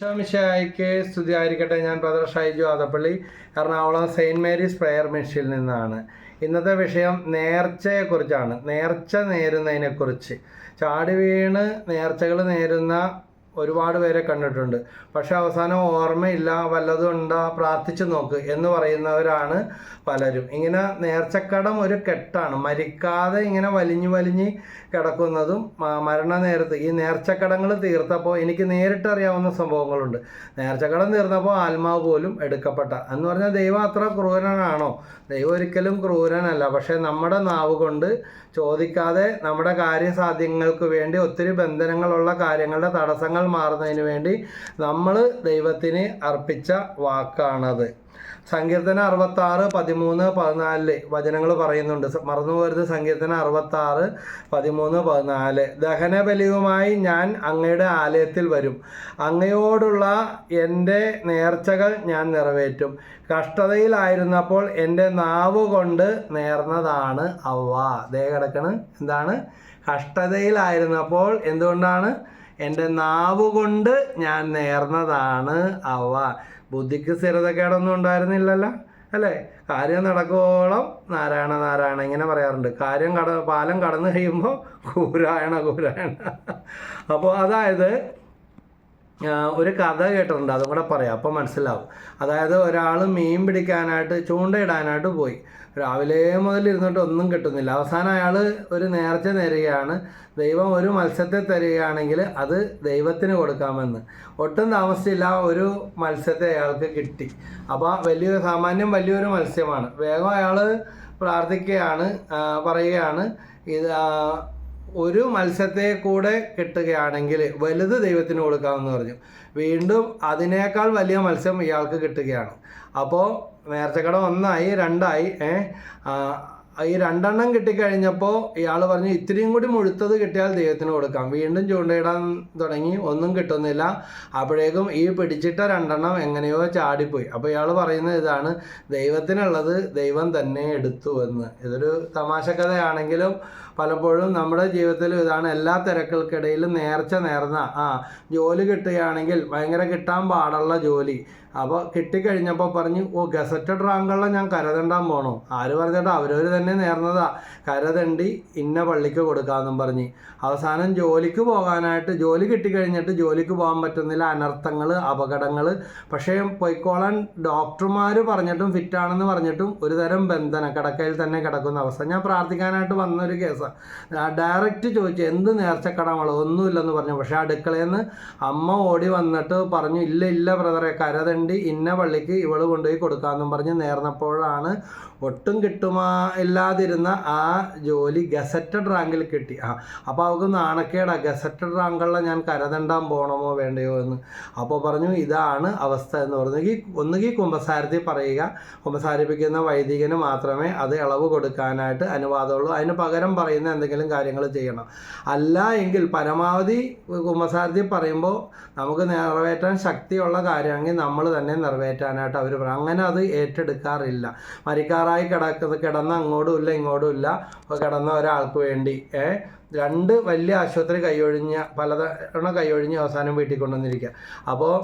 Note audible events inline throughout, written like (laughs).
ശാമിഷായിക്ക് സ്തുതിയായിരിക്കട്ടെ. ഞാൻ brother Shaiju Adappally Ernakulam saint Mary's prayer മിഷനിൽ നിന്നാണ്. ഇന്നത്തെ വിഷയം നേർച്ചയെക്കുറിച്ചാണ്. നേർച്ച നേരുന്നതിനെക്കുറിച്ച്. ചാടി വീണ് നേർച്ചകൾ നേരുന്ന ഒരുപാട് പേരെ കണ്ടിട്ടുണ്ട്. പക്ഷെ അവസാനം ഓർമ്മയില്ല വല്ലതും ഉണ്ടോ? പ്രാർത്ഥിച്ചു നോക്ക് എന്ന് പറയുന്നവരാണ് പലരും. ഇങ്ങനെ നേർച്ചക്കടം ഒരു കെട്ടാണ്. മരിക്കാതെ ഇങ്ങനെ വലിഞ്ഞു വലിഞ്ഞ് കിടക്കുന്നതും മരണ നേരത്ത് ഈ നേർച്ചക്കടങ്ങൾ തീർത്തപ്പോൾ എനിക്ക് നേരിട്ട് അറിയാവുന്ന സംഭവങ്ങളുണ്ട്. നേർച്ചക്കടം തീർന്നപ്പോൾ ആത്മാവ് പോലും എടുക്കപ്പെട്ട. എന്ന് പറഞ്ഞാൽ ദൈവം അത്ര ക്രൂരനാണോ? ദൈവം ഒരിക്കലും ക്രൂരനല്ല. പക്ഷേ നമ്മുടെ നാവ് കൊണ്ട് ചോദിക്കാതെ നമ്മുടെ കാര്യസാധ്യങ്ങൾക്ക് വേണ്ടി ഒത്തിരി ബന്ധനങ്ങളുള്ള കാര്യങ്ങളുടെ തടസ്സങ്ങൾ മാറുന്നതിന് വേണ്ടി നമ്മൾ ദൈവത്തിന് അർപ്പിച്ച വാക്കാണത്. സങ്കീർത്തന അറുപത്തി ആറ് പതിമൂന്ന് പതിനാലിൽ വചനങ്ങൾ പറയുന്നുണ്ട്. മറന്നുപോരുത് മറന്നു പോരുത് സങ്കീർത്തന അറുപത്തി ആറ് പതിമൂന്ന് പതിനാല്. ദഹനബലിയുമായി ഞാൻ അങ്ങയുടെ ആലയത്തിൽ വരും. അങ്ങയോടുള്ള എന്റെ നേർച്ചകൾ ഞാൻ നിറവേറ്റും. കഷ്ടതയിലായിരുന്നപ്പോൾ എന്റെ നാവ് കൊണ്ട് നേർന്നതാണ് അവ ദേ കിടക്കണ്. എന്താണ്? കഷ്ടതയിലായിരുന്നപ്പോൾ എന്തുകൊണ്ടാണ്? എന്റെ നാവ് കൊണ്ട് ഞാൻ നേർന്നതാണ് അവ. ബുദ്ധിക്ക് സ്ഥിരതക്കേടൊന്നും ഉണ്ടായിരുന്നില്ലല്ലോ അല്ലേ? കാര്യം നടക്കുവോളം നാരായണ നാരായണ ഇങ്ങനെ പറയാറുണ്ട്. കാര്യം കട പാലം കടന്നു കഴിയുമ്പോൾ കൂരായണ കൂരായണ അപ്പോൾ അതായത് ഒരു കഥ കേട്ടിട്ടുണ്ട്. അതും കൂടെ പറയാം. അപ്പോൾ മനസ്സിലാവും. അതായത് ഒരാൾ മീൻ പിടിക്കാനായിട്ട് ചൂണ്ടയിടാനായിട്ട് പോയി. രാവിലെ മുതൽ ഇരുന്നിട്ട് ഒന്നും കിട്ടുന്നില്ല. അവസാനം അയാൾ ഒരു നേർച്ച നേരുകയാണ് ദൈവം ഒരു മത്സ്യത്തെ തരികയാണെങ്കിൽ അത് ദൈവത്തിന് കൊടുക്കാമെന്ന്. ഒട്ടും താമസിച്ചില്ല ഒരു മത്സ്യത്തെ അയാൾക്ക് കിട്ടി. അപ്പോൾ വലിയൊരു സാമാന്യം വലിയൊരു മത്സ്യമാണ്. വേഗം അയാൾ പ്രാർത്ഥിക്കുകയാണ് പറയുകയാണ്. ഇത് ഒരു മത്സ്യത്തെ കൂടെ കിട്ടുകയാണെങ്കിൽ വലുത് ദൈവത്തിന് കൊടുക്കാമെന്ന് പറഞ്ഞു. വീണ്ടും അതിനേക്കാൾ വലിയ മത്സ്യം ഇയാൾക്ക് കിട്ടുകയാണ്. അപ്പോൾ നേർച്ചക്കടം ഒന്നായി രണ്ടായി ഈ രണ്ടെണ്ണം കിട്ടിക്കഴിഞ്ഞപ്പോൾ ഇയാൾ പറഞ്ഞു ഇത്രയും കൂടി മുഴുത്തത് കിട്ടിയാൽ ദൈവത്തിന് കൊടുക്കാം. വീണ്ടും ചൂണ്ടയിടാൻ തുടങ്ങി. ഒന്നും കിട്ടുന്നില്ല. അപ്പോഴേക്കും ഈ പിടിച്ചിട്ട രണ്ടെണ്ണം എങ്ങനെയോ ചാടിപ്പോയി. അപ്പോൾ ഇയാൾ പറയുന്നത് ഇതാണ് ദൈവത്തിനുള്ളത് ദൈവം തന്നെ എടുത്തു എന്ന്. ഇതൊരു തമാശ കഥയാണെങ്കിലും പലപ്പോഴും നമ്മുടെ ജീവിതത്തിൽ ഇതാണ്. എല്ലാ തിരക്കുകൾക്കിടയിലും നേർച്ച നേർന്ന ആ ജോലി കിട്ടുകയാണെങ്കിൽ ഭയങ്കര കിട്ടാൻ പാടുള്ള ജോലി. അപ്പോൾ കിട്ടിക്കഴിഞ്ഞപ്പോൾ പറഞ്ഞു ഓ ഗസറ്റഡ് റാങ്കുള്ള ഞാൻ കരതണ്ടാൻ പോണോ. ആര് പറഞ്ഞിട്ട് അവരവർ തന്നെ നേർന്നതാ. കരതണ്ടി ഇന്ന പള്ളിക്ക് കൊടുക്കാമെന്നും പറഞ്ഞ്. അവസാനം ജോലിക്ക് പോകാനായിട്ട് ജോലി കിട്ടിക്കഴിഞ്ഞിട്ട് ജോലിക്ക് പോകാൻ പറ്റുന്നില്ല. അനർത്ഥങ്ങൾ അപകടങ്ങൾ പക്ഷേ പൊയ്ക്കോളാൻ ഡോക്ടർമാർ പറഞ്ഞിട്ടും ഫിറ്റാണെന്ന് പറഞ്ഞിട്ടും ഒരു തരം ബന്ധന കിടക്കയിൽ തന്നെ കിടക്കുന്ന അവസ്ഥ. ഞാൻ പ്രാർത്ഥിക്കാനായിട്ട് വന്നൊരു കേസാണ് ഡയറക്റ്റ് ചോദിച്ചു എന്ത് നേർച്ചക്കടമുള്ള ഒന്നുമില്ലെന്ന് പറഞ്ഞു. പക്ഷേ അടുക്കളയിൽ നിന്ന് അമ്മ ഓടി വന്നിട്ട് പറഞ്ഞു ഇല്ല ഇല്ല ബ്രദറെ കരതണ്ടി ഇന്ന പള്ളിക്ക് ഇവൾ കൊണ്ടുപോയി കൊടുക്കാമെന്നും പറഞ്ഞ് നേർന്നപ്പോഴാണ് ഒട്ടും കിട്ടുമാ ഇല്ലാതിരുന്ന ആ ജോലി ഗസറ്റഡ് റാങ്കിൽ കിട്ടി. ആ അപ്പോൾ അവൾക്ക് നാണക്കേടാ. ഗസറ്റഡ് റാങ്കുള്ള ഞാൻ കരതണ്ടാൻ പോകണമോ വേണ്ടയോ എന്ന്. അപ്പോൾ പറഞ്ഞു ഇതാണ് അവസ്ഥ എന്ന് പറഞ്ഞെങ്കിൽ ഒന്നുകിൽ കുമ്പസാരത്തിൽ പറയുക കുമ്പസാരിപ്പിക്കുന്ന വൈദികന് മാത്രമേ അത് ഇളവ് കൊടുക്കാനായിട്ട് അനുവാദമുള്ളൂ. അതിന് പകരം പറയുന്ന എന്തെങ്കിലും കാര്യങ്ങൾ ചെയ്യണം. അല്ല എങ്കിൽ പരമാവധി കുമ്പസാരത്തിൽ പറയുമ്പോൾ നമുക്ക് നിറവേറ്റാൻ ശക്തിയുള്ള കാര്യമെങ്കിൽ നമ്മൾ തന്നെ നിറവേറ്റാനായിട്ട് അവർ പറയും അങ്ങനെ അത് ഏറ്റെടുക്കാറില്ല. മരിക്കാറായി കിടക്കുന്ന കിടന്ന അങ്ങോട്ടും ഇല്ല ഇങ്ങോട്ടും ഇല്ല. കിടന്ന ഒരാൾക്ക് വേണ്ടി രണ്ട് വലിയ ആശുപത്രി കൈയൊഴിഞ്ഞ പലതവണ കൈയൊഴിഞ്ഞ് അവസാനം വീട്ടിൽ കൊണ്ടുവന്നിരിക്കുക അപ്പോൾ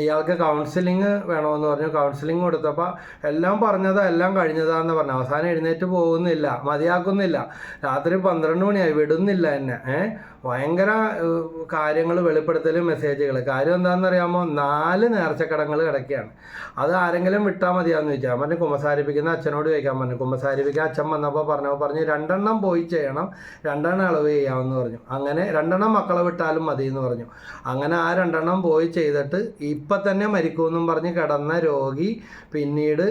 ഇയാൾക്ക് കൗൺസിലിംഗ് വേണമെന്ന് പറഞ്ഞു. കൗൺസിലിംഗ് കൊടുത്തപ്പോൾ എല്ലാം പറഞ്ഞതാ എല്ലാം കഴിഞ്ഞതാന്ന് പറഞ്ഞു. അവസാനം എഴുന്നേറ്റ് പോകുന്നില്ല മതിയാക്കുന്നില്ല. രാത്രി പന്ത്രണ്ട് മണിയായി വിടുന്നില്ല എന്നെ ഏഹ് ഭയങ്കര കാര്യങ്ങൾ വെളിപ്പെടുത്തലും മെസ്സേജുകൾ കാര്യം എന്താണെന്ന് അറിയാമോ നാല് നേർച്ചക്കടങ്ങൾ കിടക്കുകയാണ് അത് ആരെങ്കിലും വിട്ടാൽ മതിയാന്ന് ചോദിച്ചാൽ പറഞ്ഞു കുമ്പസാരിപ്പിക്കുന്ന അച്ഛനോട് ചോദിക്കാൻ പറഞ്ഞു. കുമ്പസാരിപ്പിക്കാൻ അച്ഛൻ വന്നപ്പോൾ പറഞ്ഞപ്പോൾ പറഞ്ഞു രണ്ടെണ്ണം പോയി ചെയ്യണം. രണ്ടെണ്ണം അളവ് ചെയ്യാമെന്ന് പറഞ്ഞു. അങ്ങനെ രണ്ടെണ്ണം മക്കളെ വിട്ടാലും മതി എന്ന് പറഞ്ഞു. അങ്ങനെ ആ രണ്ടെണ്ണം പോയി ചെയ്തിട്ട് ഇപ്പം തന്നെ മരിക്കുമെന്നും പറഞ്ഞ് കിടന്ന രോഗി പിന്നീട്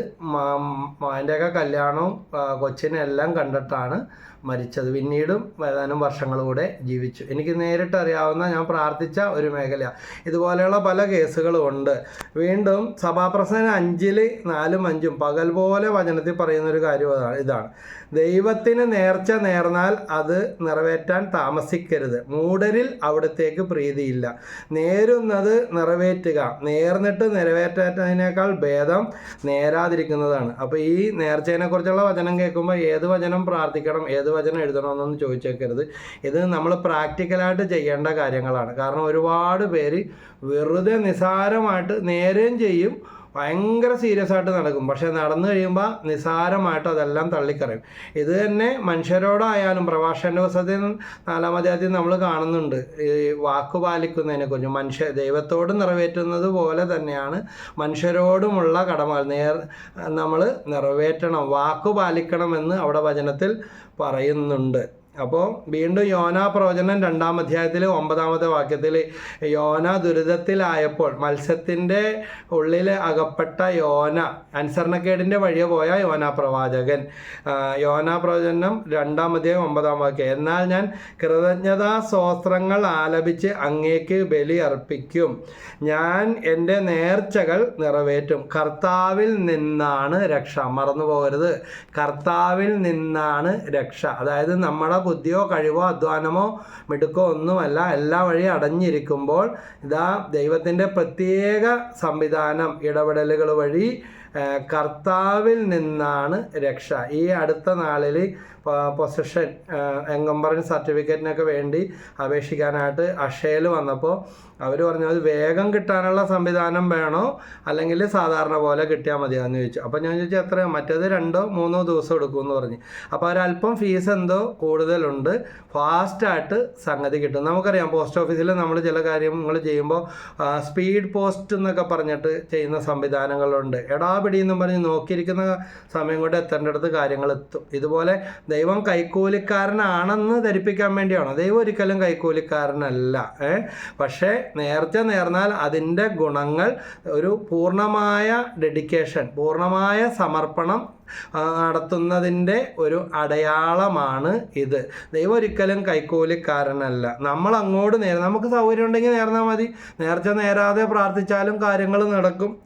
അതിന്റെയൊക്കെ കല്യാണവും കൊച്ചിനെല്ലാം കണ്ടിട്ടാണ് മരിച്ചത്. പിന്നീടും ഏതാനും വർഷങ്ങളൂടെ ജീവിച്ചു. എനിക്ക് നേരിട്ട് അറിയാവുന്ന ഞാൻ പ്രാർത്ഥിച്ച ഒരു മേഖലയാണ് ഇതുപോലെയുള്ള പല കേസുകളും ഉണ്ട്. വീണ്ടും സഭാപ്രസംഗം അഞ്ചിൽ നാലും അഞ്ചും പകൽ പോലെ വചനത്തിൽ പറയുന്ന ഒരു കാര്യം ഇതാണ്. ദൈവത്തിന് നേർച്ച നേർന്നാൽ അത് നിറവേറ്റാൻ താമസിക്കരുത്. മൂടരിൽ അവിടത്തേക്ക് പ്രീതിയില്ല. നേരുന്നത് നിറവേറ്റുക. നേർന്നിട്ട് നിറവേറ്റാത്തതിനേക്കാൾ ഭേദം നേരാതിരിക്കുന്നതാണ്. അപ്പോൾ ഈ നേർച്ചയെ കുറിച്ചുള്ള വചനം കേൾക്കുമ്പോൾ ഏത് വചനം പ്രാർത്ഥിക്കണം ഏത് വചനം എഴുതണമെന്നൊന്നും ചോദിച്ചേക്കരുത്. ഇത് നമ്മൾ പ്രാക്ടിക്കലായിട്ട് ചെയ്യേണ്ട കാര്യങ്ങളാണ്. കാരണം ഒരുപാട് പേര് വെറുതെ നിസാരമായിട്ട് നേരെയും ചെയ്യും ഭയങ്കര സീരിയസ് ആയിട്ട് നടക്കും. പക്ഷെ നടന്നു കഴിയുമ്പോൾ നിസാരമായിട്ട് അതെല്ലാം തള്ളിക്കറിയും. ഇത് തന്നെ മനുഷ്യരോടായാലും പ്രഭാഷണ പുസ്തകത്തിൽ നാലാം അധ്യായത്തിൽ നമ്മൾ കാണുന്നുണ്ട്. ഈ വാക്ക് പാലിക്കുന്നതിനെ കുറിച്ച്. മനുഷ്യ ദൈവത്തോട് നിറവേറ്റുന്നത് പോലെ തന്നെയാണ് മനുഷ്യരോടുമുള്ള കടമ. നേർ നമ്മൾ നിറവേറ്റണം വാക്ക് പാലിക്കണമെന്ന് അവിടെ വചനത്തിൽ പറയുന്നുണ്ട്. അപ്പോൾ വീണ്ടും യോന പ്രവചനം രണ്ടാം അധ്യായത്തിൽ ഒമ്പതാമത്തെ വാക്യത്തിൽ യോന ദുരിതത്തിലായപ്പോൾ മത്സ്യത്തിന്റെ ഉള്ളിൽ അകപ്പെട്ട യോന അനുസരണക്കേടിന്റെ വഴിയെ പോയ യോന പ്രവാചകൻ. യോന പ്രവചനം രണ്ടാം അധ്യായം ഒമ്പതാം വാക്യം എന്നാൽ ഞാൻ കൃതജ്ഞതാ സ്വോത്രങ്ങൾ ആലപിച്ച് അങ്ങേക്ക് ബലി അർപ്പിക്കും. ഞാൻ എന്റെ നേർച്ചകൾ നിറവേറ്റും. കർത്താവിൽ നിന്നാണ് രക്ഷ. മറന്നു പോകരുത് കർത്താവിൽ നിന്നാണ് രക്ഷ. അതായത് നമ്മുടെ ബുദ്ധിയോ കഴിവോ അധ്വാനമോ മിടുക്കോ ഒന്നുമല്ല. എല്ലാ വഴിയും അടഞ്ഞിരിക്കുമ്പോൾ ഇതാ ദൈവത്തിന്റെ പ്രത്യേക സംവിധാനം ഇടപെടലുകൾ വഴി കർത്താവിൽ നിന്നാണ് രക്ഷ. ഈ അടുത്ത നാളിൽ പൊസഷൻ എങ്കമ്പറൻ സർട്ടിഫിക്കറ്റിനൊക്കെ വേണ്ടി അപേക്ഷിക്കാനായിട്ട് അക്ഷയയിൽ വന്നപ്പോൾ അവർ പറഞ്ഞു അത് വേഗം കിട്ടാനുള്ള സംവിധാനം വേണോ? അല്ലെങ്കിൽ സാധാരണ പോലെ കിട്ടിയാൽ മതിയാന്ന് ചോദിച്ചു. അപ്പോൾ ഞാൻ ചോദിച്ചു എത്ര മറ്റേത് രണ്ടോ മൂന്നോ ദിവസം എടുക്കുമെന്ന് പറഞ്ഞു. അപ്പോൾ ഒരല്പം ഫീസ് എന്തോ കൂടുതലുണ്ട്. ഫാസ്റ്റായിട്ട് സംഗതി കിട്ടും. നമുക്കറിയാം പോസ്റ്റ് ഓഫീസിൽ നമ്മൾ ചില കാര്യങ്ങൾ ചെയ്യുമ്പോൾ സ്പീഡ് പോസ്റ്റ് എന്നൊക്കെ പറഞ്ഞിട്ട് ചെയ്യുന്ന സംവിധാനങ്ങളുണ്ട്. എടാപിടി എന്നും പറഞ്ഞ് നോക്കിയിരിക്കുന്ന സമയം കൊണ്ട് എത്തേണ്ടടുത്ത് കാര്യങ്ങൾ എത്തും. ഇതുപോലെ ദൈവം കൈക്കൂലിക്കാരനാണെന്ന് ധരിപ്പിക്കാൻ വേണ്ടിയാണോ. ദൈവം ഒരിക്കലും കൈക്കൂലിക്കാരനല്ല. ഏ? പക്ഷേ നേർച്ച നേർന്നാൽ അതിന്റെ ഗുണങ്ങൾ ഒരു പൂർണമായ ഡെഡിക്കേഷൻ പൂർണമായ സമർപ്പണം നടത്തുന്നതിന്റെ ഒരു അടയാളമാണ് ഇത്. ദൈവം ഒരിക്കലും കൈക്കൂലിക്കാരനല്ല. നമ്മൾ അങ്ങോട്ട് നേരം നമുക്ക് സൗകര്യം ഉണ്ടെങ്കിൽ നേർന്നാൽ മതി. നേർച്ച നേരാതെ പ്രാർത്ഥിച്ചാലും കാര്യങ്ങൾ നടക്കും.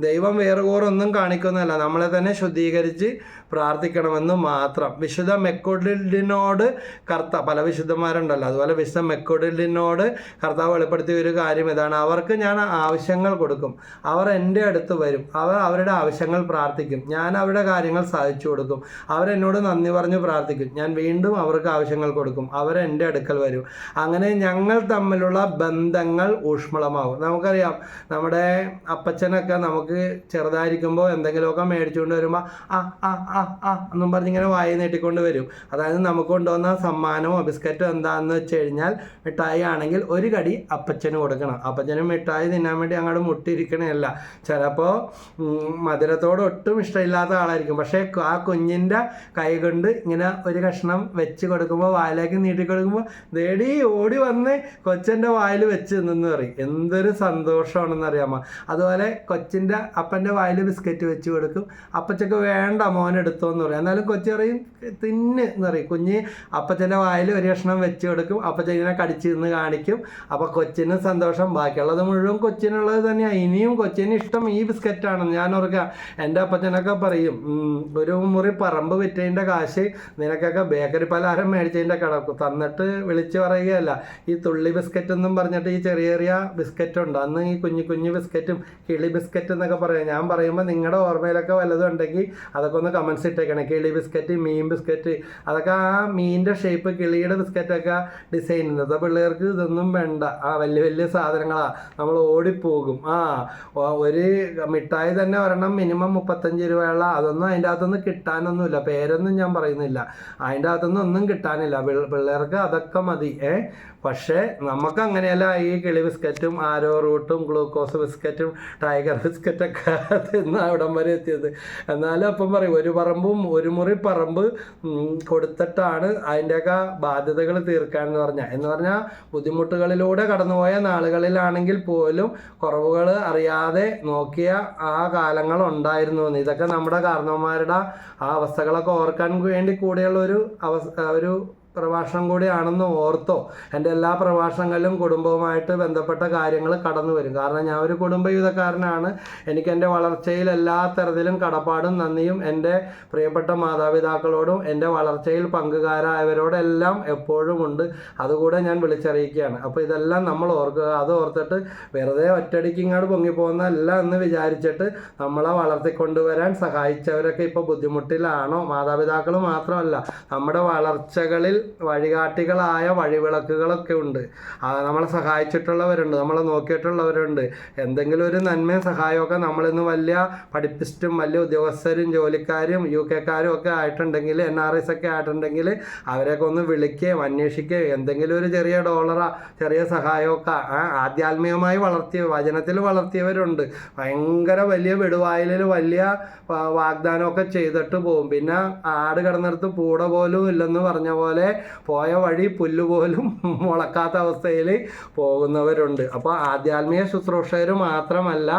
ദൈവം വേറുകൂറൊന്നും കാണിക്കുന്നതല്ല. നമ്മളെ തന്നെ ശുദ്ധീകരിച്ച് പ്രാർത്ഥിക്കണമെന്ന് മാത്രം. വിശുദ്ധ മെക്കൊഡിലിനോട് കർത്ത പല വിശുദ്ധന്മാരുണ്ടല്ലോ. അതുപോലെ വിശുദ്ധ മെക്കൊഡിലിനോട് കർത്താവ് വെളിപ്പെടുത്തിയ ഒരു കാര്യം ഇതാണ്. അവർക്ക് ഞാൻ ആവശ്യങ്ങൾ കൊടുക്കും. അവർ എന്റെ അടുത്ത് വരും. അവർ അവരുടെ ആവശ്യങ്ങൾ പ്രാർത്ഥിക്കും. ഞാൻ അവരുടെ കാര്യങ്ങൾ സാധിച്ചു കൊടുക്കും. അവരെന്നോട് നന്ദി പറഞ്ഞ് പ്രാർത്ഥിക്കും. ഞാൻ വീണ്ടും അവർക്ക് ആവശ്യങ്ങൾ കൊടുക്കും. അവർ എന്റെ അടുക്കൽ വരും. അങ്ങനെ ഞങ്ങൾ തമ്മിലുള്ള ബന്ധങ്ങൾ ഊഷ്മളമാകും. നമുക്കറിയാം നമ്മുടെ അപ്പച്ചനൊക്കെ നമുക്ക് ചെറുതായിരിക്കുമ്പോൾ എന്തെങ്കിലുമൊക്കെ മേടിച്ചുകൊണ്ട് വരുമ്പോൾ ആ ആ ആ ആ എന്നും പറഞ്ഞ് ഇങ്ങനെ വായി നീട്ടിക്കൊണ്ട് വരും. അതായത് നമുക്ക് കൊണ്ടുവന്ന സമ്മാനമോ ബിസ്ക്കറ്റോ എന്താണെന്ന് വെച്ച് കഴിഞ്ഞാൽ മിഠായി ആണെങ്കിൽ ഒരു കടി അപ്പച്ചന് കൊടുക്കണം. അപ്പച്ചന് മിഠായി തിന്നാൻ വേണ്ടി അങ്ങോട്ട് മുട്ടിയിരിക്കണമല്ല ചിലപ്പോൾ മധുരത്തോട് ഒട്ടും ഇഷ്ടമില്ലാത്ത ആളായിരിക്കും. പക്ഷേ ആ കുഞ്ഞിന്റെ കൈ കൊണ്ട് ഇങ്ങനെ ഒരു കഷ്ണം വെച്ച് കൊടുക്കുമ്പോൾ വായിലേക്ക് നീട്ടി കൊടുക്കുമ്പോൾ നേടി ഓടി വന്ന് കൊച്ചന്റെ വായിൽ വെച്ച് നിന്ന് പറയും. എന്തൊരു സന്തോഷമാണെന്ന് അറിയാമോ? അതുപോലെ കൊച്ചിന്റെ അപ്പന്റെ വായിൽ ബിസ്ക്കറ്റ് വെച്ച് കൊടുക്കും. അപ്പച്ചക്ക് വേണ്ട മോൻ എടുത്തോ എന്ന് പറയും. എന്നാലും കൊച്ചു പറയും തിന്ന് എന്ന് പറയും. കുഞ്ഞ് അപ്പച്ചന്റെ വായിൽ ഒരു കഷ്ണം വെച്ച് കൊടുക്കും. അപ്പച്ചൻ ഇങ്ങനെ കടിച്ച് നിന്ന് കാണിക്കും. അപ്പോൾ കൊച്ചിന് സന്തോഷം. ബാക്കിയുള്ളത് മുഴുവൻ കൊച്ചിനുള്ളത് തന്നെയാണ് ഇനിയും കൊച്ചിന് ഇഷ്ടം ഈ ബിസ്ക്കറ്റാണ് ഞാൻ ഓർക്കുക എന്റെ അപ്പച്ചനൊക്കെ പറയും "ഉം, ഒരു മുറി പറമ്പ് വിറ്റതിന്റെ കാശ് നിനക്കൊക്കെ ബേക്കറി പലഹാരം മേടിച്ചതിന്റെ കടക്ക് തന്നിട്ട് വിളിച്ച് പറയുകയല്ല. ഈ തുള്ളി ബിസ്ക്കറ്റ് എന്നും പറഞ്ഞിട്ട് ഈ ചെറിയ ചെറിയ ബിസ്ക്കറ്റ് ഉണ്ട്. അന്ന് ഈ കുഞ്ഞു കുഞ്ഞു ബിസ്ക്കറ്റും കിളി ബിസ്ക്കറ്റ് എന്നൊക്കെ പറയാം. ഞാൻ പറയുമ്പോൾ നിങ്ങളുടെ ഓർമ്മയിലൊക്കെ വല്ലതും ഉണ്ടെങ്കിൽ അതൊക്കെ ഒന്ന് കമൻസ് ഇട്ടേക്കണേ. കിളി ബിസ്ക്കറ്റ് മീൻ ബിസ്ക്കറ്റ് അതൊക്കെ ആ മീനിന്റെ ഷേപ്പ് കിളിയുടെ ബിസ്ക്കറ്റൊക്കെ ഡിസൈൻ ഇന്നത്തെ പിള്ളേർക്ക് ഇതൊന്നും വേണ്ട. ആ വലിയ വലിയ സാധനങ്ങളാണ് നമ്മൾ ഓടിപ്പോകും. ആ ഒരു മിഠായി തന്നെ വരണം മിനിമം മുപ്പത്തഞ്ച് രൂപയുള്ള അതൊന്നും അതിന്റെ അകത്തുനിന്ന് കിട്ടാനൊന്നുമില്ല. പേരൊന്നും ഞാൻ പറയുന്നില്ല. അതിന്റെ അകത്തുനിന്ന് ഒന്നും കിട്ടാനില്ല. പിള്ള- പിള്ളേർക്ക് അതൊക്കെ മതി. ഏ? പക്ഷേ നമുക്ക് അങ്ങനെയല്ല. ഈ കിളി ബിസ്ക്കറ്റും ആരോ റൂട്ടും ഗ്ലൂക്കോസ് ബിസ്ക്കറ്റും ടൈഗർ ബിസ്ക്കറ്റൊക്കെ തിന്ന് അവിടം വരെ എത്തിയത്. എന്നാലും അപ്പം പറയും ഒരു പറമ്പും ഒരു മുറി പറമ്പ് കൊടുത്തിട്ടാണ് അതിന്റെയൊക്കെ ബാധ്യതകൾ തീർക്കാന്ന് പറഞ്ഞാൽ എന്ന് പറഞ്ഞാൽ ബുദ്ധിമുട്ടുകളിലൂടെ കടന്നുപോയ നാളുകളിലാണെങ്കിൽ പോലും കുറവുകൾ അറിയാതെ നോക്കിയ ആ കാലങ്ങൾ ഉണ്ടായിരുന്നു ഇതൊക്കെ നമ്മുടെ കാരണവന്മാരുടെ ആ അവസ്ഥകളൊക്കെ ഓർക്കാൻ വേണ്ടി കൂടെയുള്ള ഒരു അവസ്ഥ ഒരു പ്രഭാഷണം കൂടിയാണെന്ന് ഓർത്തോ. എന്റെ എല്ലാ പ്രഭാഷണങ്ങളിലും കുടുംബവുമായിട്ട് ബന്ധപ്പെട്ട കാര്യങ്ങൾ കടന്നു വരും. കാരണം ഞാൻ ഒരു കുടുംബയുധക്കാരനാണ് എനിക്ക് എന്റെ വളർച്ചയിൽ എല്ലാ തരത്തിലും കടപ്പാടും നന്ദിയും എന്റെ പ്രിയപ്പെട്ട മാതാപിതാക്കളോടും എന്റെ വളർച്ചയിൽ പങ്കുകാരായവരോടെല്ലാം എപ്പോഴും ഉണ്ട്. അതുകൂടെ ഞാൻ വിളിച്ചറിയിക്കുകയാണ്. അപ്പോൾ ഇതെല്ലാം നമ്മൾ ഓർക്കുക. അത് ഓർത്തിട്ട് വെറുതെ ഒറ്റടിക്ക് ഇങ്ങോട്ട് പൊങ്ങിപ്പോകുന്നതല്ല എന്ന് വിചാരിച്ചിട്ട് നമ്മളെ വളർത്തിക്കൊണ്ടുവരാൻ സഹായിച്ചവരൊക്കെ ഇപ്പോൾ ബുദ്ധിമുട്ടിലാണോ? മാതാപിതാക്കൾ മാത്രമല്ല നമ്മുടെ വളർച്ചകളിൽ വഴികാട്ടികളായ വഴിവിളക്കുകളൊക്കെ ഉണ്ട്. നമ്മളെ സഹായിച്ചിട്ടുള്ളവരുണ്ട് നമ്മളെ നോക്കിയിട്ടുള്ളവരുണ്ട്. എന്തെങ്കിലും ഒരു നന്മയും സഹായമൊക്കെ നമ്മളിന്ന് വലിയ പഠിപ്പിസ്റ്റും വലിയ ഉദ്യോഗസ്ഥരും ജോലിക്കാരും യു കെക്കാരും ഒക്കെ ആയിട്ടുണ്ടെങ്കിൽ എൻ ആർ ഐസ് ഒക്കെ ആയിട്ടുണ്ടെങ്കിൽ അവരെയൊക്കെ ഒന്ന് വിളിക്കുകയും അന്വേഷിക്കുകയും എന്തെങ്കിലും ഒരു ചെറിയ ഡോളറാ ചെറിയ സഹായമൊക്കെ ആധ്യാത്മികമായി വളർത്തിയ വചനത്തിൽ വളർത്തിയവരുണ്ട്. ഭയങ്കര വലിയ വിടുവായിലിൽ വലിയ വാഗ്ദാനമൊക്കെ ചെയ്തിട്ട് പോകും. പിന്നെ ആട് കിടന്നിടത്ത് പൂട പോലും ഇല്ലെന്ന് പറഞ്ഞ പോലെ പോയ വഴി പുല്ലുപോലും (laughs) മുളക്കാത്ത അവസ്ഥയിൽ പോകുന്നവരുണ്ട്. അപ്പോൾ ആധ്യാത്മിക ശുശ്രൂഷകർ മാത്രമല്ല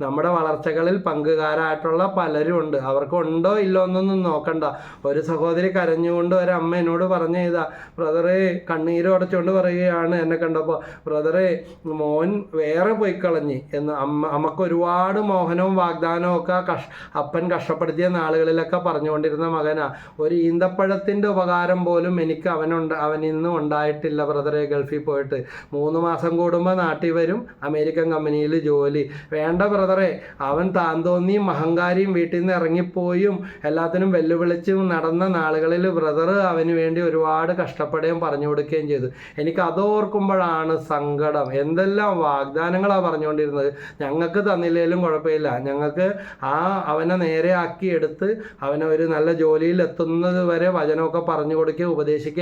നമ്മുടെ വളർച്ചകളിൽ പങ്കുകാരായിട്ടുള്ള പലരും ഉണ്ട്. അവർക്ക് ഉണ്ടോ ഇല്ലോ എന്നൊന്നും നോക്കണ്ട. ഒരു സഹോദരി കരഞ്ഞുകൊണ്ട് ഒരു അമ്മ എന്നോട് പറഞ്ഞു ചെയ്താ ബ്രദറെ കണ്ണീര് അടച്ചുകൊണ്ട് പറയുകയാണ് എന്നെ കണ്ടപ്പോൾ. ബ്രദറെ മോൻ വേറെ പോയി കളഞ്ഞു. എന്ന് അമ്മ അമ്മയ്ക്ക് ഒരുപാട് മോഹനവും വാഗ്ദാനവും ഒക്കെ കഷ് അപ്പൻ കഷ്ടപ്പെടുത്തിയ നാളുകളിലൊക്കെ പറഞ്ഞുകൊണ്ടിരുന്ന മകനാ. ഒരു ഈന്തപ്പഴത്തിന്റെ ഉപകാരം പോലും എനിക്ക് അവനുണ്ട് അവൻ ഇന്നും ഉണ്ടായിട്ടില്ല ബ്രദറെ. ഗൾഫിൽ പോയിട്ട് മൂന്ന് മാസം കൂടുമ്പോൾ നാട്ടിൽ വരും അമേരിക്കൻ കമ്പനിയിൽ ജോലി. വേണ്ട ബ്രദറെ അവൻ താൻ തോന്നിയും അഹങ്കാരിയും വീട്ടിൽ നിന്ന് ഇറങ്ങിപ്പോയും എല്ലാത്തിനും വെല്ലുവിളിച്ചും നടന്ന നാളുകളിൽ ബ്രദർ അവന് വേണ്ടി ഒരുപാട് കഷ്ടപ്പെടുകയും പറഞ്ഞു കൊടുക്കുകയും ചെയ്തു. എനിക്ക് അതോർക്കുമ്പോഴാണ് സങ്കടം. എന്തെല്ലാം വാഗ്ദാനങ്ങളാണ് പറഞ്ഞുകൊണ്ടിരുന്നത്. ഞങ്ങൾക്ക് തന്നില്ലേലും കുഴപ്പമില്ല. ഞങ്ങൾക്ക് ആ അവനെ നേരെ ആക്കി എടുത്ത് അവനെ ഒരു നല്ല ജോലിയിൽ എത്തുന്നത് വരെ വചനമൊക്കെ പറഞ്ഞു കൊടുക്കുകയും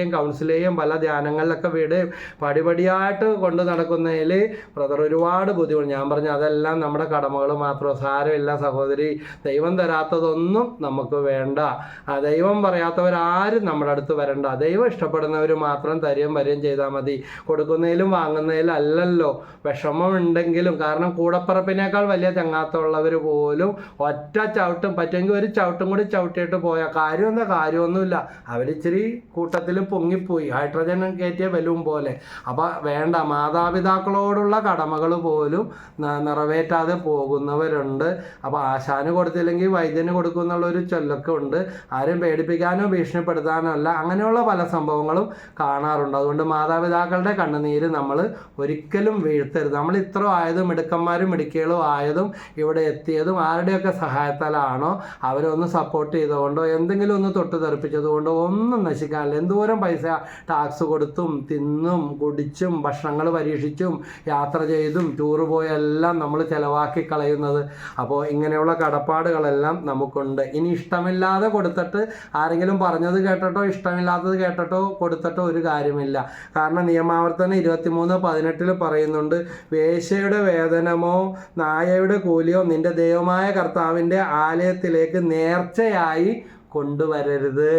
കൗൺസിൽ ചെയ്യുകയും പല ധ്യാനങ്ങളിലൊക്കെ വീട് പടിപടിയായിട്ട് കൊണ്ട് നടക്കുന്നതിൽ ബ്രദർ ഒരുപാട് ബുദ്ധിമുട്ട്. ഞാൻ പറഞ്ഞു അതെല്ലാം നമ്മുടെ കടമകൾ മാത്രം സാരമില്ല സഹോദരി. ദൈവം തരാത്തതൊന്നും നമുക്ക് വേണ്ട. ആ ദൈവം പറയാത്തവരാരും നമ്മുടെ അടുത്ത് വരണ്ട. ദൈവം ഇഷ്ടപ്പെടുന്നവർ മാത്രം തരുകയും വരികയും ചെയ്താൽ മതി. കൊടുക്കുന്നതിലും വാങ്ങുന്നതിലും അല്ലല്ലോ. വിഷമമുണ്ടെങ്കിലും കാരണം കൂടപ്പറപ്പിനേക്കാൾ വലിയ ചങ്ങാത്തമുള്ളവർ പോലും ഒറ്റ ചവിട്ടും പറ്റുമെങ്കിൽ ഒരു ചവിട്ടും കൂടി ചവിട്ടിയിട്ട് പോയാൽ കാര്യം എന്താ? കാര്യമൊന്നുമില്ല. അവരിച്ചിരി കൂട്ടത്തിൽ പൊങ്ങിപ്പോയി. ഹൈഡ്രജൻ കയറ്റിയ ബലൂൺ പോലെ. അപ്പോൾ വേണ്ട മാതാപിതാക്കളോടുള്ള കടമകൾ പോലും നിറവേറ്റാതെ പോകുന്നവരുണ്ട്. അപ്പോൾ ആശാന് കൊടുത്തില്ലെങ്കിൽ വൈദ്യന് കൊടുക്കും എന്നുള്ളൊരു ചൊല്ലൊക്കെ ഉണ്ട്. ആരും പേടിപ്പിക്കാനോ ഭീഷണിപ്പെടുത്താനോ അല്ല. അങ്ങനെയുള്ള പല സംഭവങ്ങളും കാണാറുണ്ട്. അതുകൊണ്ട് മാതാപിതാക്കളുടെ കണ്ണുനീര് നമ്മൾ ഒരിക്കലും വീഴ്ത്തരുത്. നമ്മൾ ഇത്ര ആയതും മിടുക്കന്മാരും മിടുക്കികളും ആയതും ഇവിടെ എത്തിയതും ആരുടെയൊക്കെ സഹായത്താലാണോ അവരെ ഒന്ന് സപ്പോർട്ട് ചെയ്തുകൊണ്ടോ എന്തെങ്കിലും ഒന്ന് തൊട്ട് തെറിപ്പിച്ചതുകൊണ്ടോ ഒന്നും നശിക്കാനില്ല എന്തോരം പൈസ? ടാക്സ് കൊടുത്തും തിന്നും കുടിച്ചും ഭക്ഷണങ്ങൾ പരീക്ഷിച്ചും യാത്ര ചെയ്തും ടൂറ് പോയെല്ലാം നമ്മൾ ചിലവാക്കി കളയുന്നത്. അപ്പോൾ ഇങ്ങനെയുള്ള കടപ്പാടുകളെല്ലാം നമുക്കുണ്ട്. ഇനി ഇഷ്ടമില്ലാതെ കൊടുത്തിട്ട് ആരെങ്കിലും പറഞ്ഞത് കേട്ടിട്ടോ ഇഷ്ടമില്ലാത്തത് കേട്ടിട്ടോ കൊടുത്തിട്ടോ ഒരു കാര്യമില്ല. കാരണം നിയമാവർത്തനം ഇരുപത്തിമൂന്ന് പതിനെട്ടിൽ പറയുന്നുണ്ട് വേശ്യയുടെ വേതനമോ നായയുടെ കൂലിയോ നിന്റെ ദൈവമായ കർത്താവിന്റെ ആലയത്തിലേക്ക് നേർച്ചയായി കൊണ്ടുവരരുത്.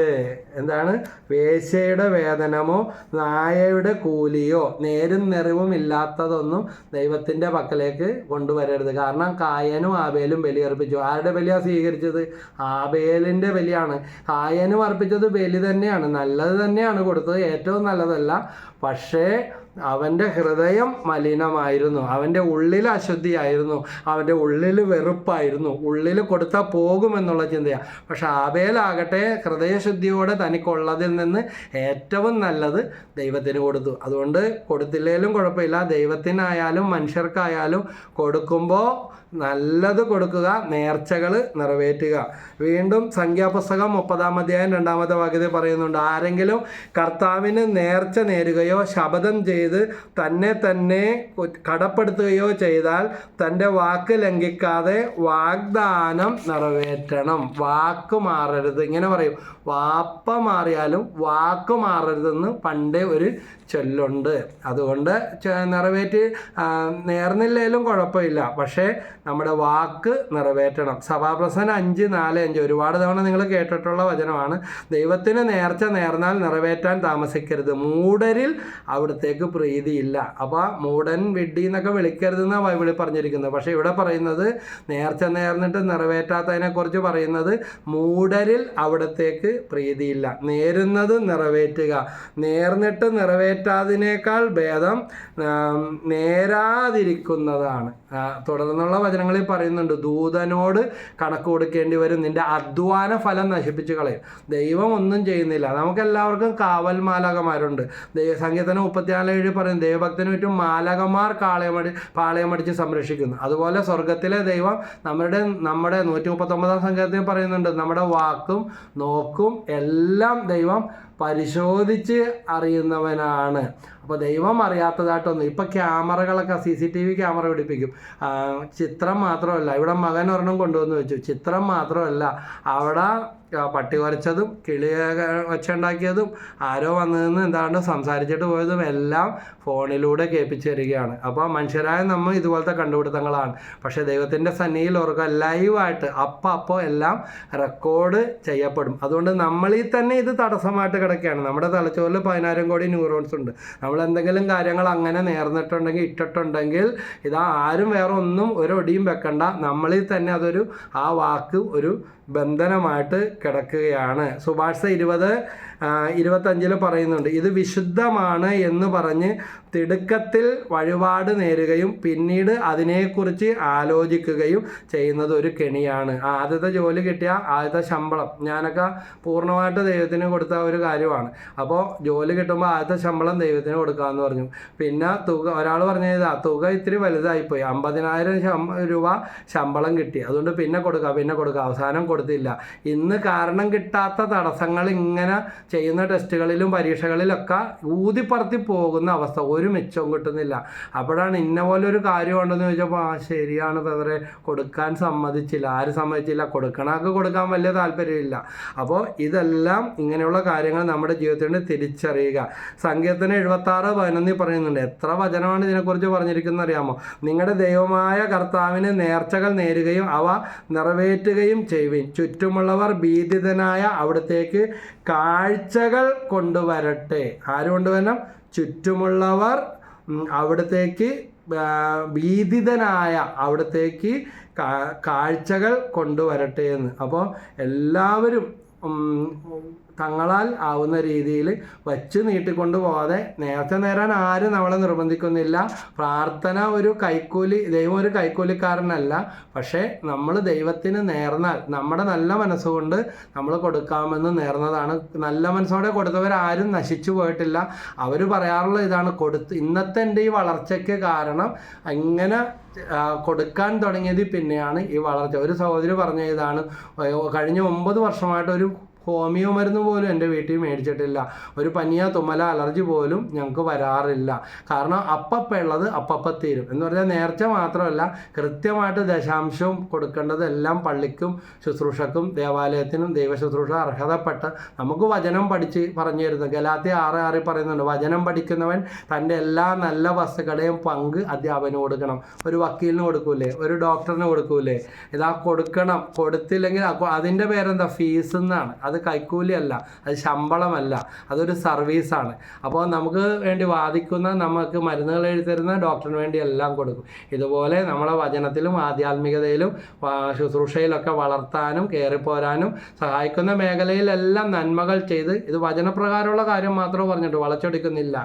എന്താണ്? വേശയുടെ വേതനമോ നായയുടെ കൂലിയോ നേരും നിറവും ഇല്ലാത്തതൊന്നും ദൈവത്തിന്റെ പക്കലേക്ക് കൊണ്ടുവരരുത്. കാരണം കായനും ആബേലും ബലിയർപ്പിച്ചു. ആരുടെ ബലിയാണ് സ്വീകരിച്ചത്? ആബേലിന്റെ ബലിയാണ്. കായനും അർപ്പിച്ചത് ബലി തന്നെയാണ്. നല്ലത് തന്നെയാണ് കൊടുത്തത്. ഏറ്റവും നല്ലതല്ല. പക്ഷേ അവന്റെ ഹൃദയം മലിനമായിരുന്നു. അവന്റെ ഉള്ളിൽ അശുദ്ധിയായിരുന്നു. അവന്റെ ഉള്ളിൽ വെറുപ്പായിരുന്നു. ഉള്ളിൽ കൊടുത്താൽ പോകുമെന്നുള്ള ചിന്തയാണ് പക്ഷെ ആബേലാകട്ടെ ഹൃദയശുദ്ധിയോടെ തനിക്കുള്ളതിൽ നിന്ന് ഏറ്റവും നല്ലത് ദൈവത്തിന് കൊടുത്തു. അതുകൊണ്ട് കൊടുത്തില്ലേലും കുഴപ്പമില്ല. ദൈവത്തിനായാലും മനുഷ്യർക്കായാലും കൊടുക്കുമ്പോൾ നല്ലത് കൊടുക്കുക നേർച്ചകൾ നിറവേറ്റുക. വീണ്ടും സംഖ്യാപുസ്തകം മുപ്പതാം അധ്യായം രണ്ടാമത്തെ വാക്യത്തിൽ പറയുന്നുണ്ട് ആരെങ്കിലും കർത്താവിന് നേർച്ച നേരുകയോ ശപഥം ചെയ്ത് തന്നെ തന്നെ കടപ്പെടുത്തുകയോ ചെയ്താൽ തന്റെ വാക്ക് ലംഘിക്കാതെ വാഗ്ദാനം നിറവേറ്റണം. വാക്ക് മാറരുത്. ഇങ്ങനെ പറയും. വാപ്പ മാറിയാലും വാക്ക് മാറരുതെന്ന് പണ്ടേ ഒരു ചൊല്ലുണ്ട്. അതുകൊണ്ട് നിറവേറ്റ് നേർന്നില്ലേലും കുഴപ്പമില്ല. പക്ഷേ നമ്മുടെ വാക്ക് നിറവേറ്റണം. സഭാപ്രസനം അഞ്ച് നാല് അഞ്ച്. ഒരുപാട് തവണ നിങ്ങൾ കേട്ടിട്ടുള്ള വചനമാണ്. ദൈവത്തിന് നേർച്ച നേർന്നാൽ നിറവേറ്റാൻ താമസിക്കരുത്. മൂടരിൽ അവിടത്തേക്ക് പ്രീതിയില്ല. അപ്പോൾ മൂടൻ വെഡ്ഡി എന്നൊക്കെ വിളിക്കരുതെന്നാണ് ബൈബിളിൽ പറഞ്ഞിരിക്കുന്നത്. പക്ഷേ ഇവിടെ പറയുന്നത് നേർച്ച നേർന്നിട്ട് നിറവേറ്റാത്തതിനെക്കുറിച്ച് പറയുന്നത് മൂടരിൽ അവിടത്തേക്ക് പ്രീതിയില്ല. നേരുന്നത് നിറവേറ്റുക. നേർന്നിട്ട് നിറവേറ്റാതിനേക്കാൾ ഭേദം നേരാതിരിക്കുന്നതാണ്. തുടർന്നുള്ള വചനങ്ങളിൽ പറയുന്നുണ്ട് ദൂതനോട് കണക്ക് കൊടുക്കേണ്ടി വരും. നിന്റെ അധ്വാന ഫലം നശിപ്പിച്ച് കളയും. ദൈവം ഒന്നും ചെയ്യുന്നില്ല. നമുക്ക് എല്ലാവർക്കും കാവൽ മാലകമാരുണ്ട് സംഗീതനം മുപ്പത്തിനാല് ഏഴ് പറയും ദൈവഭക്തന് ചുറ്റും മാലകമാർ കാളയമടി പാളയമടിച്ച് സംരക്ഷിക്കുന്നു. അതുപോലെ സ്വർഗത്തിലെ ദൈവം നമ്മുടെ നമ്മുടെ നൂറ്റി മുപ്പത്തൊമ്പതാം സംഘത്തിൽ പറയുന്നുണ്ട് നമ്മുടെ വാക്കും നോക്കും എല്ലാം ദൈവം പരിശോധിച്ച് അറിയുന്നവനാണ്. അപ്പോൾ ദൈവം അറിയാത്തതായിട്ടൊന്നും ഇപ്പം ക്യാമറകളൊക്കെ C C T V camera പിടിപ്പിക്കും. ചിത്രം മാത്രമല്ല ഇവിടെ മകൻ ഒരെണ്ണം കൊണ്ടുവന്ന് വെച്ചു. ചിത്രം മാത്രമല്ല അവിടെ പട്ടി കുറച്ചതും കിളി വെച്ചുണ്ടാക്കിയതും ആരോ വന്നതെന്ന് എന്താണ്ട് സംസാരിച്ചിട്ട് പോയതും എല്ലാം ഫോണിലൂടെ കേൾപ്പിച്ച് തരികയാണ് അപ്പോൾ മനുഷ്യരായ നമ്മൾ ഇതുപോലത്തെ കണ്ടുപിടുത്തങ്ങളാണ്. പക്ഷേ ദൈവത്തിന്റെ സന്നിധിയിൽ ഓർക്കുക ലൈവായിട്ട് അപ്പം അപ്പോൾ എല്ലാം റെക്കോർഡ് ചെയ്യപ്പെടും. അതുകൊണ്ട് നമ്മളിൽ തന്നെ ഇത് തടസ്സമായിട്ട് കിടക്കുകയാണ് നമ്മുടെ തലച്ചോറിൽ പതിനായിരം കോടി ന്യൂറോൺസ് ഉണ്ട്. നമ്മൾ എന്തെങ്കിലും കാര്യങ്ങൾ അങ്ങനെ നേർന്നിട്ടുണ്ടെങ്കിൽ ഇട്ടിട്ടുണ്ടെങ്കിൽ ഇതാ ആരും വേറെ ഒന്നും ഒരൊടിയും വെക്കണ്ട. നമ്മളിൽ തന്നെ അതൊരു ആ വാക്ക് ഒരു ബന്ധനമായിട്ട് കിടക്കുകയാണ്. സുഭാഷ ഇരുപത് ഇരുപത്തഞ്ചിൽ പറയുന്നുണ്ട് ഇത് വിശുദ്ധമാണ് എന്ന് പറഞ്ഞ് തിടുക്കത്തിൽ വഴിപാട് നേരുകയും പിന്നീട് അതിനെക്കുറിച്ച് ആലോചിക്കുകയും ചെയ്യുന്നത് ഒരു കെണിയാണ്. ആദ്യത്തെ ജോലി കിട്ടിയ ആദ്യത്തെ ശമ്പളം. ഞാനൊക്കെ പൂർണമായിട്ട് ദൈവത്തിന് കൊടുത്ത ഒരു കാര്യമാണ്. അപ്പോൾ ജോലി കിട്ടുമ്പോൾ ആദ്യത്തെ ശമ്പളം ദൈവത്തിന് കൊടുക്കാമെന്ന് പറഞ്ഞു. പിന്നെ തുക ഒരാൾ പറഞ്ഞതാ തുക ഇത്തിരി വലുതായിപ്പോയി. അമ്പതിനായിരം രൂപ ശമ്പളം കിട്ടി. അതുകൊണ്ട് പിന്നെ കൊടുക്കുക പിന്നെ കൊടുക്കുക അവസാനം കൊടുത്തില്ല. ഇന്ന് കാരണം കിട്ടാത്ത തടസ്സങ്ങൾ ഇങ്ങനെ ചെയ്യുന്ന ടെസ്റ്റുകളിലും പരീക്ഷകളിലൊക്കെ ഊതിപ്പറത്തി പോകുന്ന അവസ്ഥ. ഒരു മെച്ചവും കിട്ടുന്നില്ല. അപ്പോഴാണ് ഇന്ന പോലെ ഒരു കാര്യമുണ്ടെന്ന് ചോദിച്ചപ്പോൾ ആ ശരിയാണ് ബ്രദറെ കൊടുക്കാൻ സമ്മതിച്ചില്ല. ആരും സമ്മതിച്ചില്ല. കൊടുക്കണമൊക്കെ കൊടുക്കാൻ വലിയ താല്പര്യമില്ല. അപ്പോൾ ഇതെല്ലാം ഇങ്ങനെയുള്ള കാര്യങ്ങൾ നമ്മുടെ ജീവിതത്തിൽ തിരിച്ചറിയുക. സങ്കീർത്തനം എഴുപത്തി ആറ് പതിനൊന്നിൽ പറയുന്നുണ്ട്. എത്ര വചനമാണ് ഇതിനെക്കുറിച്ച് പറഞ്ഞിരിക്കുന്നത് അറിയാമോ? നിങ്ങളുടെ ദൈവമായ കർത്താവിന് നേർച്ചകൾ നേരുകയും അവ നിറവേറ്റുകയും ചെയ്യുകയും ചുറ്റുമുള്ളവർ ഭീതിതനായ അവിടത്തേക്ക് കാഴ്ചകൾ കൊണ്ടുവരട്ടെ. ആര് കൊണ്ടുവരണം? ചുറ്റുമുള്ളവർ അവിടത്തേക്ക് ഭീതിതനായ അവിടത്തേക്ക് കാഴ്ചകൾ കൊണ്ടുവരട്ടെ എന്ന്. അപ്പോൾ എല്ലാവരും തങ്ങളാൽ ആവുന്ന രീതിയിൽ വച്ച് നീട്ടിക്കൊണ്ട് പോകാതെ നേരത്തെ നേരാൻ ആരും നമ്മളെ നിർബന്ധിക്കുന്നില്ല. പ്രാർത്ഥന ഒരു കൈക്കൂലി ദൈവം ഒരു കൈക്കൂലിക്കാരനല്ല. പക്ഷേ നമ്മൾ ദൈവത്തിന് നേർന്നാൽ നമ്മുടെ നല്ല മനസ്സുകൊണ്ട് നമ്മൾ കൊടുക്കാമെന്ന് നേർന്നതാണ്. നല്ല മനസ്സോടെ കൊടുത്തവരാരും നശിച്ചു പോയിട്ടില്ല. അവർ പറയാറുള്ള ഇതാണ് കൊടുത്ത് ഇന്നത്തെ എന്റെ ഈ വളർച്ചയ്ക്ക് കാരണം അങ്ങനെ കൊടുക്കാൻ തുടങ്ങിയത് പിന്നെയാണ് ഈ വളർച്ച. ഒരു സഹോദരി പറഞ്ഞ ഇതാണ് കഴിഞ്ഞ ഒമ്പത് വർഷമായിട്ട് ഒരു ഹോമിയോ മരുന്ന് പോലും എന്റെ വീട്ടിൽ മേടിച്ചിട്ടില്ല. ഒരു പനിയോ തുമ്മല അലർജി പോലും ഞങ്ങൾക്ക് വരാറില്ല. കാരണം അപ്പപ്പം ഉള്ളത് അപ്പപ്പം തീരും. എന്ന് പറഞ്ഞാൽ നേർച്ച മാത്രമല്ല കൃത്യമായിട്ട് ദശാംശവും കൊടുക്കേണ്ടത് എല്ലാം പള്ളിക്കും ശുശ്രൂഷക്കും ദേവാലയത്തിനും ദൈവശുശ്രൂഷ അർഹതപ്പെട്ട് നമുക്ക് വചനം പഠിച്ച് പറഞ്ഞു തരുന്നു ഗലാത്തി ആറ് ആറിൽ പറയുന്നുണ്ട് വചനം പഠിക്കുന്നവൻ തന്റെ എല്ലാ നല്ല വസ്തുക്കളെയും പങ്ക് അധ്യാപനം കൊടുക്കണം. ഒരു വക്കീലിന് കൊടുക്കൂലേ? ഒരു ഡോക്ടറിന് കൊടുക്കൂലേ? ഇതാ കൊടുക്കണം. കൊടുത്തില്ലെങ്കിൽ അതിന്റെ പേരെന്താ? ഫീസ് എന്നാണ്. അത് കൈക്കൂലിയല്ല അത് ശമ്പളമല്ല അതൊരു സർവീസാണ്. അപ്പോൾ നമുക്ക് വേണ്ടി വാദിക്കുന്ന നമുക്ക് മരുന്നുകൾ എഴുതി തരുന്ന ഡോക്ടറിന് വേണ്ടി എല്ലാം കൊടുക്കും. ഇതുപോലെ നമ്മളെ വചനത്തിലും ആധ്യാത്മികതയിലും ശുശ്രൂഷയിലൊക്കെ വളർത്താനും കയറിപ്പോരാനും സഹായിക്കുന്ന മേഖലയിലെല്ലാം നന്മകൾ ചെയ്ത് ഇത് വചനപ്രകാരമുള്ള കാര്യം മാത്രമേ പറഞ്ഞിട്ട് വളച്ചൊടിക്കുന്നില്ല.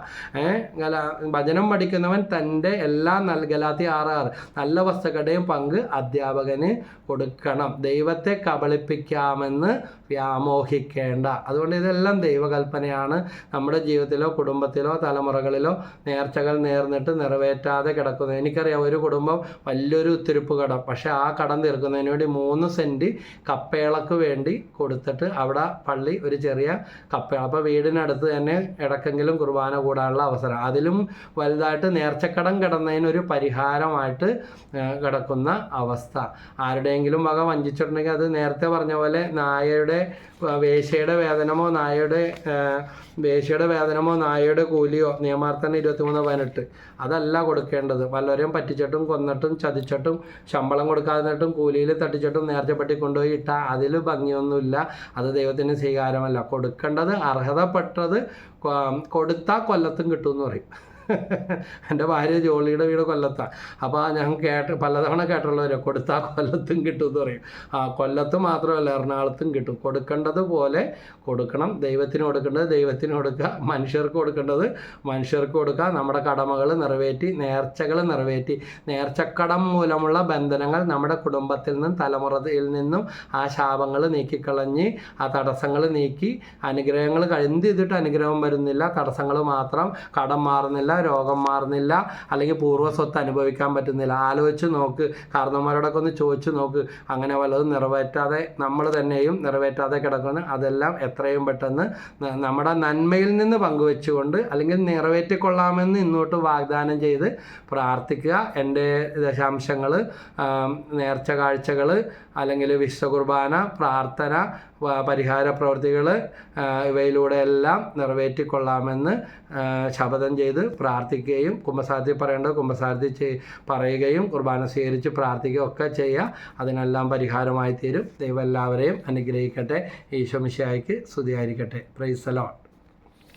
വചനം പഠിക്കുന്നവൻ തന്റെ എല്ലാ നൽ ഗലാത്തി ആറ് ആറ് നല്ല വസ്തുക്കളുടെയും പങ്ക് അധ്യാപകന് കൊടുക്കണം. ദൈവത്തെ കബളിപ്പിക്കാമെന്ന് വ്യാമോഹിക്കേണ്ട. അതുകൊണ്ട് ഇതെല്ലാം ദൈവകൽപ്പനയാണ്. നമ്മുടെ ജീവിതത്തിലോ കുടുംബത്തിലോ തലമുറകളിലോ നേർച്ചകൾ നേർന്നിട്ട് നിറവേറ്റാതെ കിടക്കുന്നത് എനിക്കറിയാം ഒരു കുടുംബം വലിയൊരു ഉത്തിരിപ്പ് കടം. പക്ഷേ ആ കടം തീർക്കുന്നതിന് വേണ്ടി മൂന്ന് സെന്റ് കപ്പേളക്ക് വേണ്ടി കൊടുത്തിട്ട് അവിടെ പള്ളി ഒരു ചെറിയ കപ്പ അപ്പോൾ വീടിനടുത്ത് തന്നെ ഇടക്കെങ്കിലും കുർബാന കൂടാനുള്ള അവസരം. അതിലും വലുതായിട്ട് നേർച്ചക്കടം കിടന്നതിനൊരു പരിഹാരമായിട്ട് കിടക്കുന്ന അവസ്ഥ. ആരുടെയെങ്കിലും വക വഞ്ചിച്ചിട്ടുണ്ടെങ്കിൽ അത് നേരത്തെ പറഞ്ഞ പോലെ നായയുടെ ആ, വേശയുടെ വേതനമോ നായയുടെ വേശയുടെ വേതനമോ നായയുടെ കൂലിയോ നിയമാർത്ഥന ഇരുപത്തിമൂന്ന് പതിനെട്ട്. അതല്ല കൊടുക്കേണ്ടത്. വല്ലവരെയും പറ്റിച്ചിട്ടും കൊന്നിട്ടും ചതിച്ചിട്ടും ശമ്പളം കൊടുക്കാതിട്ടും കൂലിയിൽ തട്ടിച്ചിട്ടും നേർച്ച പെട്ടി കൊണ്ടുപോയി ഇട്ടാൽ അതിൽ ഭംഗിയൊന്നുമില്ല. അത് ദൈവത്തിന് സ്വീകാരമല്ല കൊടുക്കേണ്ടത് അർഹതപ്പെട്ടത് കൊടുത്താൽ കൊല്ലത്തും കിട്ടുമെന്ന് പറയും. എന്റെ ഭാര്യ ജോളിയുടെ വീട് കൊല്ലത്താണ് അപ്പോൾ ഞാൻ കേട്ട് പലതവണ കേട്ടുള്ളവരെ കൊടുത്താൽ കൊല്ലത്തും കിട്ടും എന്ന് പറയും. ആ കൊല്ലത്ത് മാത്രമല്ല എറണാകുളത്തും കിട്ടും. കൊടുക്കേണ്ടത് പോലെ കൊടുക്കണം. ദൈവത്തിന് കൊടുക്കേണ്ടത് ദൈവത്തിന് കൊടുക്കുക. മനുഷ്യർക്ക് കൊടുക്കേണ്ടത് മനുഷ്യർക്ക് കൊടുക്കുക. നമ്മുടെ കടമകൾ നിറവേറ്റി നേർച്ചകൾ നിറവേറ്റി. നേർച്ചക്കടം മൂലമുള്ള ബന്ധനങ്ങൾ നമ്മുടെ കുടുംബത്തിൽ നിന്നും തലമുറയിൽ നിന്നും ആ ശാപങ്ങൾ നീക്കിക്കളഞ്ഞ് ആ തടസ്സങ്ങൾ നീക്കി അനുഗ്രഹങ്ങൾ എന്ത് ചെയ്തിട്ട് അനുഗ്രഹം വരുന്നില്ല. തടസ്സങ്ങൾ മാത്രം കടം മാറുന്നില്ല. രോഗം മാറുന്നില്ല അല്ലെങ്കിൽ പൂർവ സ്വത്ത് അനുഭവിക്കാൻ പറ്റുന്നില്ല. ആലോചിച്ച് നോക്ക് കാരണന്മാരോടൊക്കെ ഒന്ന് ചോദിച്ച് നോക്ക്. അങ്ങനെ വല്ലതും നിറവേറ്റാതെ നമ്മൾ തന്നെയും നിറവേറ്റാതെ കിടക്കുന്നു. അതെല്ലാം എത്രയും പെട്ടെന്ന് നമ്മുടെ നന്മയിൽ നിന്ന് പങ്കുവെച്ചുകൊണ്ട് അല്ലെങ്കിൽ നിറവേറ്റിക്കൊള്ളാമെന്ന് ഇന്നോട്ട് വാഗ്ദാനം ചെയ്ത് പ്രാർത്ഥിക്കുക. എന്റെ ദശാംശങ്ങൾ നേർച്ച കാഴ്ചകൾ അല്ലെങ്കിൽ വിശ്വകുർബാന പ്രാർത്ഥന പരിഹാര പ്രവൃത്തികൾ ഇവയിലൂടെയെല്ലാം നിറവേറ്റിക്കൊള്ളാമെന്ന് ശപഥം ചെയ്ത് പ്രാർത്ഥിക്കുകയും കുംഭസാരഥി പറയേണ്ടത് കുംഭസാരഥി ചെയ് പറയുകയും കുർബാന സ്വീകരിച്ച് പ്രാർത്ഥിക്കുകയും ഒക്കെ ചെയ്യുക അതിനെല്ലാം പരിഹാരമായി തീരും ദൈവം എല്ലാവരെയും അനുഗ്രഹിക്കട്ടെ. ഈശോ മിശിഹായ്ക്ക് സ്തുതിയായിരിക്കട്ടെ. Price allot